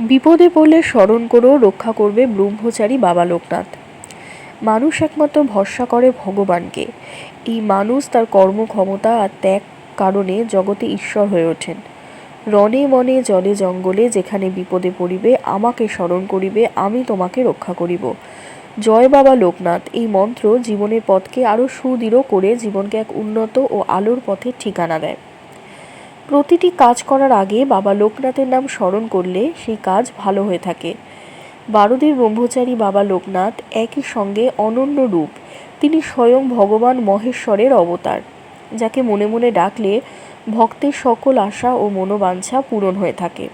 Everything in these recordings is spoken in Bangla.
বিপদে পড়লে স্মরণ করেও রক্ষা করবে ব্রহ্মচারী বাবা লোকনাথ। মানুষ একমাত্র ভরসা করে ভগবানকে। এই মানুষ তার কর্মক্ষমতা আর ত্যাগ কারণে জগতে ঈশ্বর হয়ে ওঠেন। রণে মনে জলে জঙ্গলে যেখানে বিপদে পড়িবে, আমাকে স্মরণ করিবে, আমি তোমাকে রক্ষা করিব। জয় বাবা লোকনাথ, এই মন্ত্র জীবনের পথকে আরও সুদৃঢ় করে জীবনকে এক উন্নত ও আলোর পথে ঠিকানা দেয়। প্রতিটি কাজ করার আগে বাবা লোকনাথের নাম স্মরণ করলে সেই কাজ ভালো হয়ে থাকে। বারোদির ব্রহ্মচারী বাবা লোকনাথ একই সঙ্গে অনন্য রূপ। তিনি স্বয়ং ভগবান মহেশ্বরের অবতার, যাকে মনে মনে ডাকলে ভক্তের সকল আশা ও মনোবাঞ্ছা পূরণ হয়ে থাকে।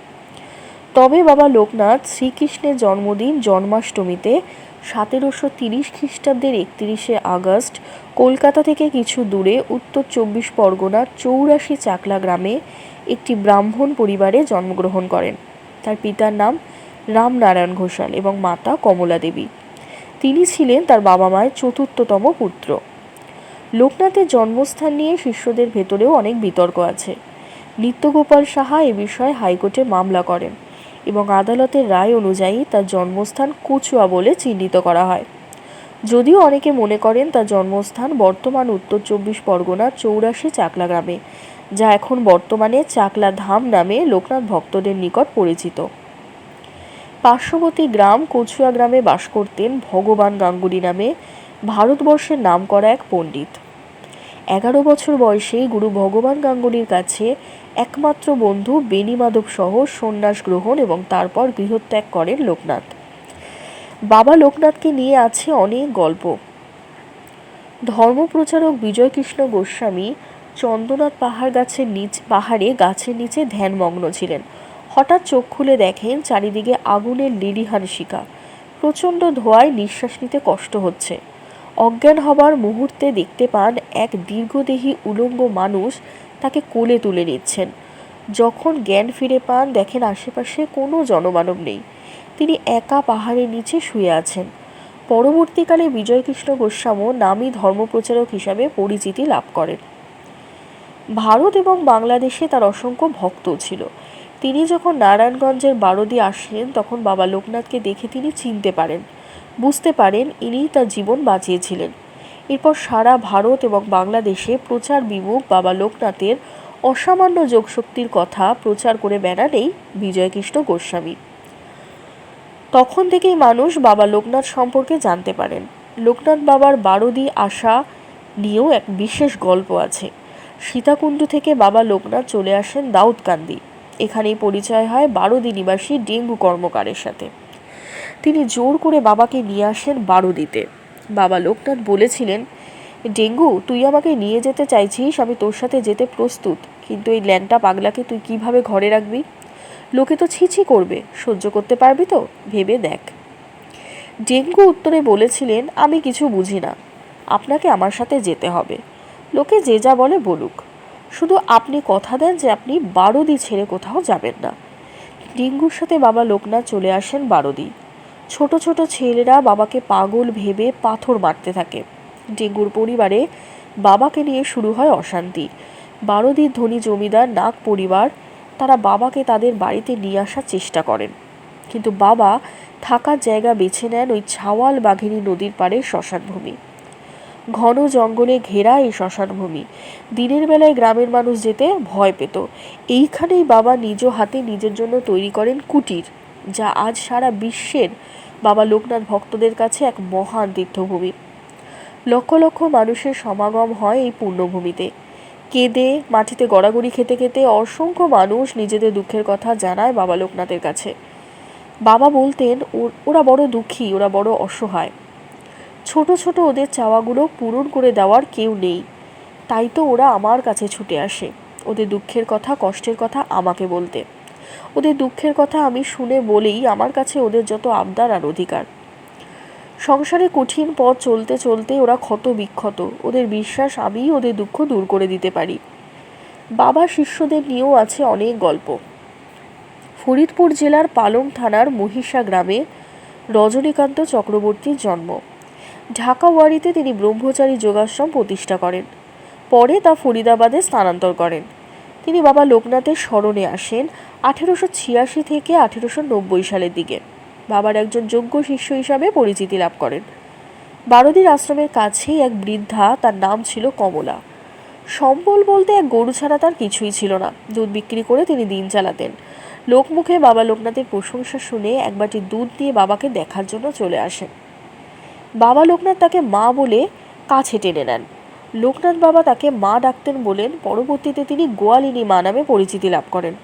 তবে বাবা লোকনাথ শ্রীকৃষ্ণের জন্মদিন জন্মাষ্টমীতে সতেরোশো তিরিশ খ্রিস্টাব্দের একত্রিশে আগস্ট কলকাতা থেকে কিছু দূরে উত্তর চব্বিশ পরগনার চৌরাশি চাকলা গ্রামে একটি ব্রাহ্মণ পরিবারে জন্মগ্রহণ করেন। তার পিতার নাম রামনারায়ণ ঘোষাল এবং মাতা কমলা দেবী। তিনি ছিলেন তার বাবা মায়ের চতুর্থতম পুত্র। লোকনাথের জন্মস্থান নিয়ে শিষ্যদের ভেতরেও অনেক বিতর্ক আছে। নিত্যগোপাল সাহা এ বিষয়ে হাইকোর্টে মামলা করেন। এবং আদালতের রায় অনুযায়ী তার জন্মস্থান কচুয়া বলে চিহ্নিত করা হয়। যদিও অনেকে মনে করেন তার জন্মস্থান বর্তমান উত্তর চব্বিশ পরগনার চৌরাশি চাকলা গ্রামে, যা এখন বর্তমানে চাকলা ধাম নামে লোকনাথ ভক্তদের নিকট পরিচিত। পার্শ্ববর্তী গ্রাম কচুয়া গ্রামে বাস করতেন ভগবান গাঙ্গুলি নামে ভারতবর্ষের নাম করা এক পণ্ডিত। এগারো বছর বয়সে গুরু ভগবান গাঙ্গুলির কাছে একমাত্র বন্ধু বেণীমাধব সহ সন্ন্যাস গ্রহণ এবং তারপর গৃহত্যাগ করেন লোকনাথ। বাবা লোকনাথকে নিয়ে আছে অনেক গল্প। ধর্মপ্রচারক বিজয়কৃষ্ণ গোস্বামী চন্দ্রনাথ পাহাড় গাছের নিচ, পাহাড়ে গাছের নিচে ধ্যানমগ্ন ছিলেন। হঠাৎ চোখ খুলে দেখেন চারিদিকে আগুনের লিলিহান শিকা প্রচণ্ড ধোঁয়ায় নিঃশ্বাস নিতে কষ্ট হচ্ছে। অজ্ঞান হবার মুহূর্তে দেখতে পান এক দীর্ঘদেহী উলঙ্গ মানুষ তাকে কোলে তুলে নিচ্ছেন। যখন জ্ঞান ফিরে পান, দেখেন আশেপাশে কোনো জনমানব নেই। তিনি একা পাহাড়ের নিচে শুয়ে আছেন। পরবর্তীকালে বিজয়কৃষ্ণ গোস্বামও নামী ধর্মপ্রচারক হিসাবে পরিচিতি লাভ করেন। ভারত এবং বাংলাদেশে তার অসংখ্য ভক্ত ছিল। তিনি যখন নারায়ণগঞ্জের বারদি আসেন, তখন বাবা লোকনাথকে দেখে তিনি চিনতে পারেন। বুঝতে পারেন, ইনিই তার জীবন বাঁচিয়েছিলেন। এরপর সারা ভারত এবং বাংলাদেশে প্রচার বিমুখ বাবা লোকনাথের অসামান্য যোগশক্তির কথা প্রচার করে বেড়ালেই বিজয়কৃষ্ণ গোস্বামী। তখন থেকেই মানুষ বাবা লোকনাথ সম্পর্কে জানতে পারেন। লোকনাথ বাবার বারদি আশা নিয়েও এক বিশেষ গল্প আছে। সীতাকুণ্ড থেকে বাবা লোকনাথ চলে আসেন দাউদকান্দি। এখানেই পরিচয় হয় বারোদি নিবাসী ডেঙ্গু কর্মকারের সাথে। তিনি জোর করে বাবাকে নিয়ে আসেন বারোদিতে। বাবা লোকনাথ বলেছিলেন, ডেঙ্গু, তুই আমাকে নিয়ে যেতে চাইছিস, আমি তোর সাথে যেতে প্রস্তুত, কিন্তু এই ল্যাংটা পাগলাকে তুই কীভাবে ঘরে রাখবি? লোকে তো ছিছি করবে, সহ্য করতে পারবি তো, ভেবে দেখ। ডেঙ্গু উত্তরে বলেছিলেন, আমি কিছু বুঝি না, আপনাকে আমার সাথে যেতে হবে, লোকে যে যা বলে বলুক। শুধু আপনি কথা দেন যে আপনি বারোদি ছেড়ে কোথাও যাবেন না। ডেঙ্গুর সাথে বাবা লোকনাথ চলে আসেন বারোদি। ছোট ছোট ছেলেরা বাবাকে পাগল ভেবে পাথর মারতে থাকে। ডেঙ্গুর পরিবারে বাবাকে নিয়ে শুরু হয় অশান্তি। বারোদির ধনী জমিদার নাগ পরিবার, তারা বাবাকে তাদের বাড়িতে নিয়ে আসার চেষ্টা করেন। কিন্তু বাবা থাকার জায়গা বেছে নেন ওই ছাওয়াল বাঘিনী নদীর পাড়ে শ্মশানভূমি ঘন জঙ্গলে ঘেরা এই শ্মশানভূমি দিনের বেলায় গ্রামের মানুষ যেতে ভয় পেত। এইখানেই বাবা নিজ হাতে নিজের জন্য তৈরি করেন কুটির। যা আজ সারা বিশ্বের বাবা লোকনাথ ভক্তদের কাছে এক মহান তীর্থভূমি। লক্ষ লক্ষ মানুষের সমাগম হয় এই পুণ্যভূমিতে কেঁদে, মাটিতে গড়াগড়ি খেতে খেতে অসংখ্য মানুষ নিজেদের দুঃখের কথা জানায় বাবা লোকনাথের কাছে। বাবা বলতেন ওরা বড় দুঃখী, ওরা বড় অসহায়। ছোট ছোট ওদের চাওয়াগুলো পূরণ করে দেওয়ার কেউ নেই। তাই তো ওরা আমার কাছে ছুটে আসে। ওদের দুঃখের কথা, কষ্টের কথা আমাকে বলতে। ওদের দুঃখের কথা আমি শুনে বলেই আমার কাছে ওদের যত আবদার আর অধিকার। সংসারে কঠিন পথ চলতে চলতে ওরা ক্ষত বিক্ষত ওদের বিশ্বাস আমি ওদের দুঃখ দূর করে দিতে পারি। বাবা শিষ্যদের নিয়েও আছে অনেক গল্প। ফরিদপুর জেলার পালং থানার মহিষা গ্রামে রজনীকান্ত চক্রবর্তীর জন্ম। ঢাকা ওয়ারিতে তিনি ব্রহ্মচারী যোগাশ্রম প্রতিষ্ঠা করেন। পরে তা ফরিদাবাদে স্থানান্তর করেন। তিনি বাবা লোকনাথের স্মরণে আসেন আঠেরোশো ছিয়াশি থেকে আঠেরোশো নব্বই সালের দিকে। বাবার একজন যোগ্য শিষ্য হিসাবে পরিচিতি লাভ করেন। বারদির আশ্রমের কাছেই এক বৃদ্ধা, তার নাম ছিল কমলা। সম্বল বলতে এক গরু ছাড়া তার কিছুই ছিল না। দুধ বিক্রি করে তিনি দিন চালাতেন। লোকমুখে বাবা লোকনাথের প্রশংসা শুনে এক বাটি দুধ দিয়ে বাবাকে দেখার জন্য চলে আসেন। বাবা লোকনাথ তাকে মা বলে কাছে টেনে নেন। লোকনাথ বাবা তাকে মা ডাকতেন বলেন, পরবর্তীতে তিনি গোয়ালিনী মা নামে পরিচিতি লাভ করেন।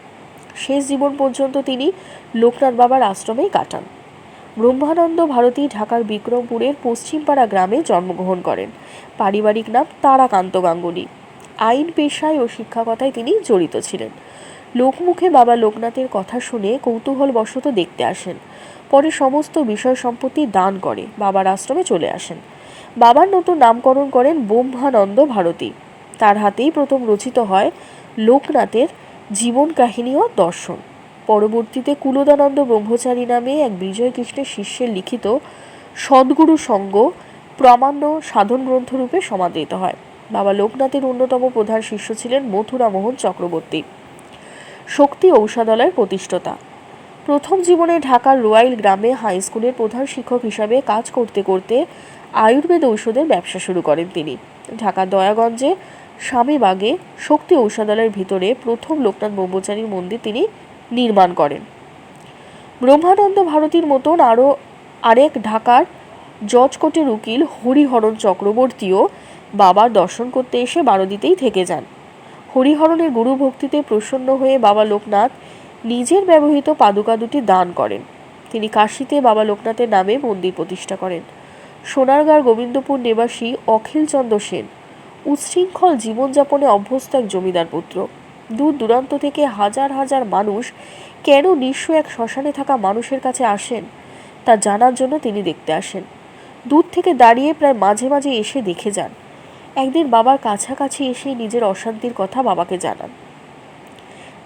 শেষ জীবন পর্যন্ত তিনি লোকনাথ বাবার আশ্রমেই কাটান। ব্রহ্মানন্দ ভারতী ঢাকার বিক্রমপুরের পশ্চিমপাড়া গ্রামে জন্মগ্রহণ করেন। পারিবারিক নাম তারাকান্ত গাঙ্গুলি। আইন, পেশায় ও শিক্ষকতায় তিনি জড়িত ছিলেন। লোকমুখে বাবা লোকনাথের কথা শুনে কৌতূহলবশত দেখতে আসেন। পরে সমস্ত বিষয় সম্পত্তি দান করে বাবার আশ্রমে চলে আসেন। বাবার নতুন নামকরণ করেন ব্রহ্মানন্দ ভারতী। তার হাতেই প্রথম রচিত হয় লোকনাথের জীবন কাহিনী ও দর্শন। পরবর্তীতে কুলদানন্দ ব্রহ্মচারী নামে এক বিজয় কৃষ্ণের শিষ্যের লিখিত সদ্গুরু সঙ্গ প্রামাণ্য সাধন গ্রন্থরূপে সমাদৃত হয়। বাবা লোকনাথের অন্যতম প্রধান শিষ্য ছিলেন মথুরামোহন চক্রবর্তী। শক্তি ঔষধালয়ের প্রতিষ্ঠাতা। প্রথম জীবনে ঢাকার রোয়াইল গ্রামে হাই স্কুলের প্রধান শিক্ষক হিসাবে কাজ করতে করতে আয়ুর্বেদ ঔষধের ব্যবসা শুরু করেন তিনি। ঢাকার দয়াগঞ্জে স্বামীবাগে শক্তি ঔষধালয়ের ভিতরে প্রথম লোকনাথ ব্রহ্মচারীর মন্দির তিনি নির্মাণ করেন। ব্রহ্মানন্দ ভারতীর মতন আরও আরেক ঢাকার জজকোটের উকিল হরিহরণ চক্রবর্তীও বাবার দর্শন করতে এসে বারোদিতেই থেকে যান। হরিহরণের গুরু ভক্তিতে প্রসন্ন হয়ে বাবা লোকনাথ নিজের ব্যবহৃত পাদুকা দুটি দান করেন। তিনি কাশিতে বাবা লোকনাথের নামে মন্দির প্রতিষ্ঠা করেন। সোনারগাঁর গোবিন্দপুর নিবাসী অখিলচন্দ্র সেন। উচ্ছৃঙ্খল জীবনযাপনে অভ্যস্ত এক জমিদার পুত্র। দূর দূরান্ত থেকে হাজার হাজার মানুষ কেন নিঃস্ব এক শ্মশানে থাকা মানুষের কাছে আসেন, তা জানার জন্য তিনি দেখতে আসেন। দূর থেকে দাঁড়িয়ে প্রায় মাঝে মাঝে এসে দেখে যান। একদিন বাবার কাছাকাছি এসে নিজের অশান্তির কথা বাবাকে জানান।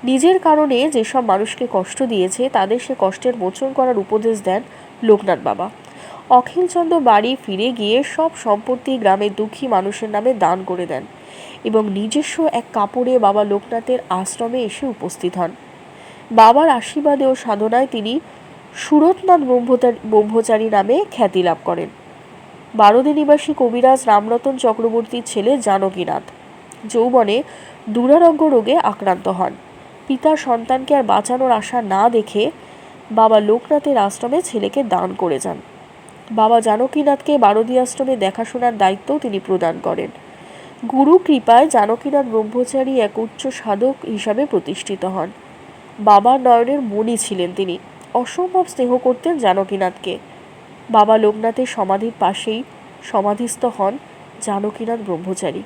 নিজের কারণে যেসব মানুষকে কষ্ট দিয়েছে, তাদের সে কষ্টের মোচন করার উপদেশ দেন লোকনাথ বাবা। অখিলচন্দ্র বাড়ি ফিরে গিয়ে সব সম্পত্তি গ্রামের দুঃখী মানুষের নামে দান করে দেন এবং নিজস্ব এক কাপড়ে বাবা লোকনাথের আশ্রমে এসে উপস্থিত হন। বাবার আশীর্বাদে ও সাধনায় তিনি সুরতনাথ ব্রহ্মচারী নামে খ্যাতি লাভ করেন। বারোদে নিবাসী কবিরাজ রামরতন চক্রবর্তীর ছেলে জানকীনাথ যৌবনে দুরারোগ্য রোগে আক্রান্ত হন। পিতা সন্তানকে আর বাঁচানোর আশা না দেখে বাবা লোকনাথের আশ্রমে ছেলেকে দান করে যান। বাবা জানকীনাথকে বারদী আশ্রমে দেখাশোনার দায়িত্বও তিনি প্রদান করেন। গুরু কৃপায় জানকীনাথ ব্রহ্মচারী এক উচ্চ সাধক হিসাবে প্রতিষ্ঠিত হন। বাবা নয়নের মণি ছিলেন তিনি। অসম্ভব স্নেহ করতেন জানকীনাথকে। বাবা লোকনাথের সমাধির পাশেই সমাধিস্থ হন জানকীনাথ ব্রহ্মচারী।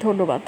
ধন্যবাদ।